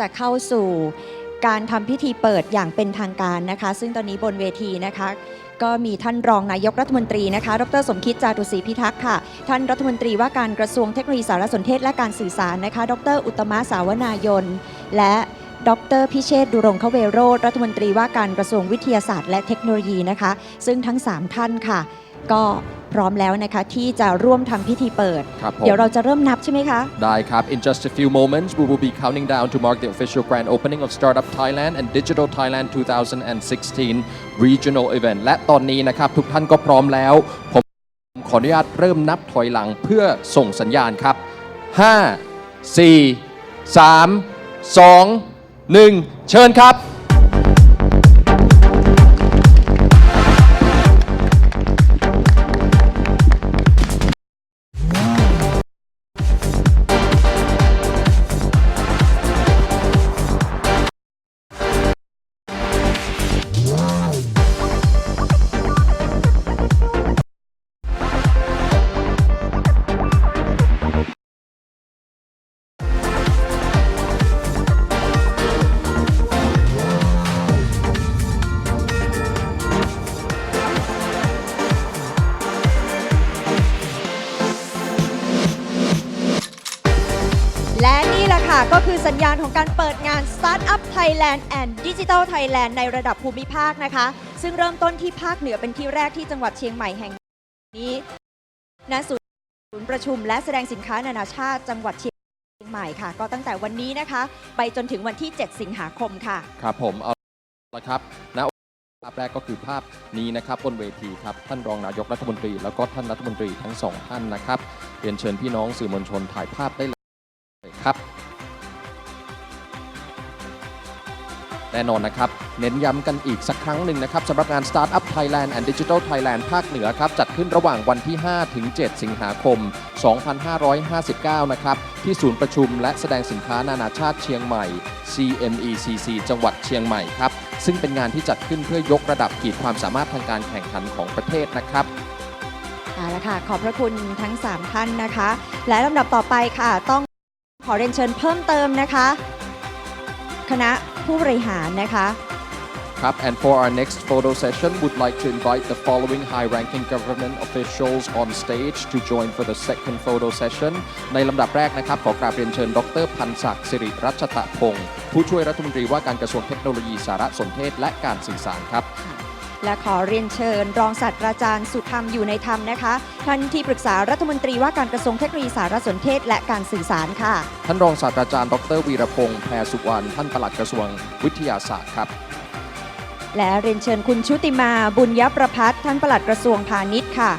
จะเข้าสู่การทำพิธีเปิดอย่างเป็นทางการนะคะ ซึ่งตอนนี้บนเวทีนะคะ ก็มีท่านรองนายกรัฐมนตรีนะคะ ดรสมคิดจาตุศรีพิทักษ์ค่ะ ท่านรัฐมนตรีว่าการกระทรวงเทคโนโลยีสารสนเทศและการสื่อสารนะคะ ดร อุตตมะสาวนายน และ ดรพิเชษฐ์ดุรงคเวโรธรัฐมนตรีว่าการกระทรวงวิทยาศาสตร์และเทคโนโลยีนะคะ ซึ่งทั้ง 3 ท่านค่ะ ก็พร้อมแล้วนะคะ ที่จะร่วมทำพิธีเปิด ครับผม เดี๋ยวเราจะเริ่มนับใช่ไหมคะ ได้ครับ In just a few moments we will be counting down to mark the official grand opening of Startup Thailand and Digital Thailand 2016 regional event และตอนนี้นะครับ ทุกท่านก็พร้อมแล้ว ผมขออนุญาตเริ่มนับถอยหลังเพื่อส่งสัญญาณครับ 5 4 3 2 1 เชิญครับ ค่ะ ก็คือสัญญาณของการเปิดงาน Startup Thailand and Digital Thailand ในระดับภูมิภาคนะคะ ซึ่งเริ่มต้นที่ภาคเหนือเป็นที่แรกที่จังหวัดเชียงใหม่แห่งนี้ณศูนย์ประชุมและแสดงสินค้านานาชาติจังหวัดเชียงใหม่ค่ะ ก็ตั้งแต่วันนี้นะคะ ไปจนถึงวันที่ 7 สิงหาคมค่ะ ครับผมเอาละครับณภาพแรกก็คือภาพนี้นะครับบนเวทีครับท่านรองนายกรัฐมนตรี แล้วก็ท่านรัฐมนตรีทั้งสองท่านนะครับเรียนเชิญพี่น้องสื่อมวลชนถ่ายภาพได้เลยครับ แน่นอนนะครับ เน้นย้ำกันอีกสักครั้งหนึ่งนะครับสำหรับงาน Startup Thailand and Digital Thailand ภาคเหนือครับ จัดขึ้นระหว่างวันที่ 5 ถึง 7 สิงหาคม 2559 นะครับ ที่ศูนย์ประชุมและแสดงสินค้านานาชาติเชียงใหม่ CMECC จังหวัดเชียงใหม่ครับ ซึ่งเป็นงานที่จัดขึ้นเพื่อยกระดับขีดความสามารถทางการแข่งขันของประเทศนะครับเอาละค่ะขอบพระคุณทั้ง 3 ท่านนะคะ และลำดับต่อไปค่ะ ต้องขอเรียนเชิญเพิ่มเติมนะคะ คณะ ผู้บริหารนะคะครับ and for our next photo session would like to invite the following high-ranking government officials on stage to join for the second photo session ในลำดับแรกนะครับ ขอกราบเรียนเชิญ ดรพันศักดิ์สิริรัชตะพงศ์ผู้ช่วยรัฐมนตรีว่าการกระทรวงเทคโนโลยีสารสนเทศและการสื่อสารครับ และขอเรียนเชิญ รองศาสตราจารย์สุธรรมอยู่ในธรรมนะคะท่านที่ปรึกษารัฐมนตรีว่าการกระทรวงเทคโนโลยีสารสนเทศและการสื่อสารค่ะ ท่านรองศาสตราจารย์ ดรวีรพงศ์แพรสุวรรณท่านปลัดกระทรวงวิทยาศาสตร์ครับ และเรียนเชิญคุณชุติมาบุญยประพัฒน์ท่านปลัดกระทรวงพาณิชย์ค่ะ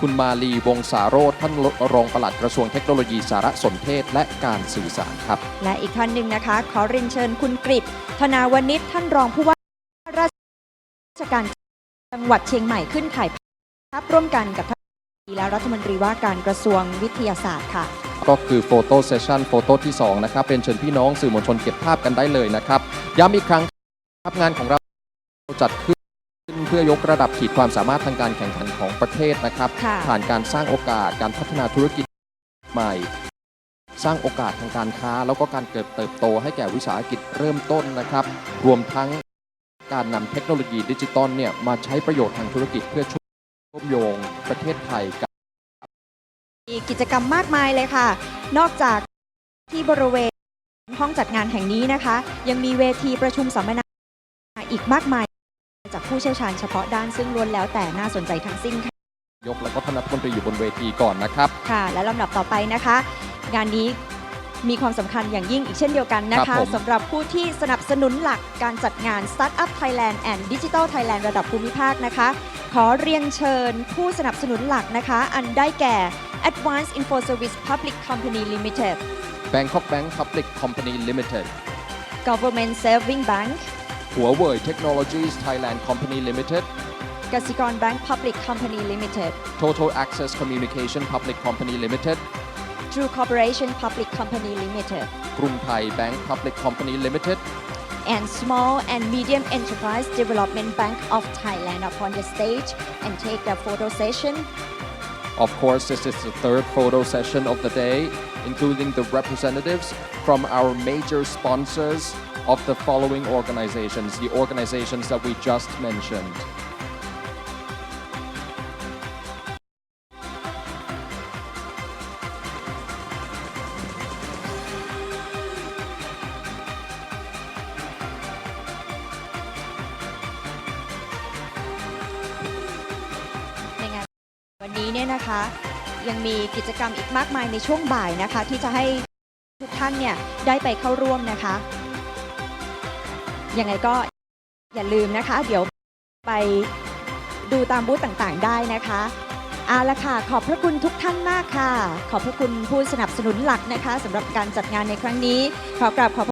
คุณมาลีวงศาโรธท่านรองปลัดกระทรวงเทคโนโลยีสารสนเทศและการสื่อสารครับ และอีกท่านหนึ่งนะคะ ขอเรียนเชิญคุณกริตธนาวนิชท่านรองผู้ว่าราช การจังหวัดเชียงใหม่ขึ้นถ่ายภาพร่วมกันกับท่านและรัฐมนตรีว่าการกระทรวงวิทยาศาสตร์ค่ะ ก็คือโฟโต้เซสชันโฟโต้ที่ 2 นะครับ เป็นเชิญพี่น้องสื่อมวลชนเก็บภาพกันได้เลยนะครับ ย้ำอีกครั้งครับงานของเราจัดขึ้นเพื่อยกระดับขีดความสามารถทางการแข่งขันของประเทศนะครับ ผ่านการสร้างโอกาสการพัฒนาธุรกิจใหม่ สร้างโอกาสทางการค้า แล้วก็การเกิดเติบโตให้แก่วิสาหกิจเริ่มต้นนะครับ รวมทั้ง การนำเทคโนโลยีดิจิตอลเนี่ยมาใช้ประโยชน์ทางธุรกิจเพื่อช่วยเชื่อมโยงประเทศไทยกับมีกิจกรรมมากมายเลยค่ะ นอกจากที่บริเวณห้องจัดงานแห่งนี้นะคะ ยังมีเวทีประชุมสัมมนาอีกมากมาย จากผู้เชี่ยวชาญเฉพาะด้านซึ่งล้วนแล้วแต่น่าสนใจทั้งสิ้นค่ะยกแล้วก็ท่านรัฐมนตรีอยู่บนเวทีก่อนนะครับ ค่ะ และลำดับต่อไปนะคะ งานนี้ มีความสำคัญอย่างยิ่งอีกเช่นเดียวกันนะครัคะบผม สำหรับผู้ที่สนับสนุนหลักการจัดงาน Startup Thailand and Digital Thailand ระดับภูมิภาคนะคะ ขอเรียนเชิญผู้สนับสนุนหลักนะคะ อันได้แก่ Advanced Info Service Public Company Limited Bangkok Bank Public Company Limited Government Saving Bank Huawei Technologies Thailand Company Limited กสิกร Bank Public Company Limited Total Access Communication Public Company Limited True Corporation Public Company Limited กรุงไทย Bank Public Company Limited and Small and Medium Enterprise Development Bank of Thailand upon the stage and take the photo session Of course, this is the third photo session of the day, including the representatives from our major sponsors of the following organizations, the organizations that we just mentioned. นี้เนี่ยนะคะ ยังมีกิจกรรมอีกมากมายในช่วงบ่ายนะคะ ที่จะให้ทุกท่านเนี่ยได้ไปเข้าร่วมนะคะยังไงก็อย่าลืมนะคะ เดี๋ยวไปดูตามบูธต่างๆ ได้นะคะเอาละค่ะ ขอบพระคุณทุกท่านมากค่ะ ขอบพระคุณผู้สนับสนุนหลักนะคะสำหรับการจัดงานในครั้งนี้ ขอกราบขอบ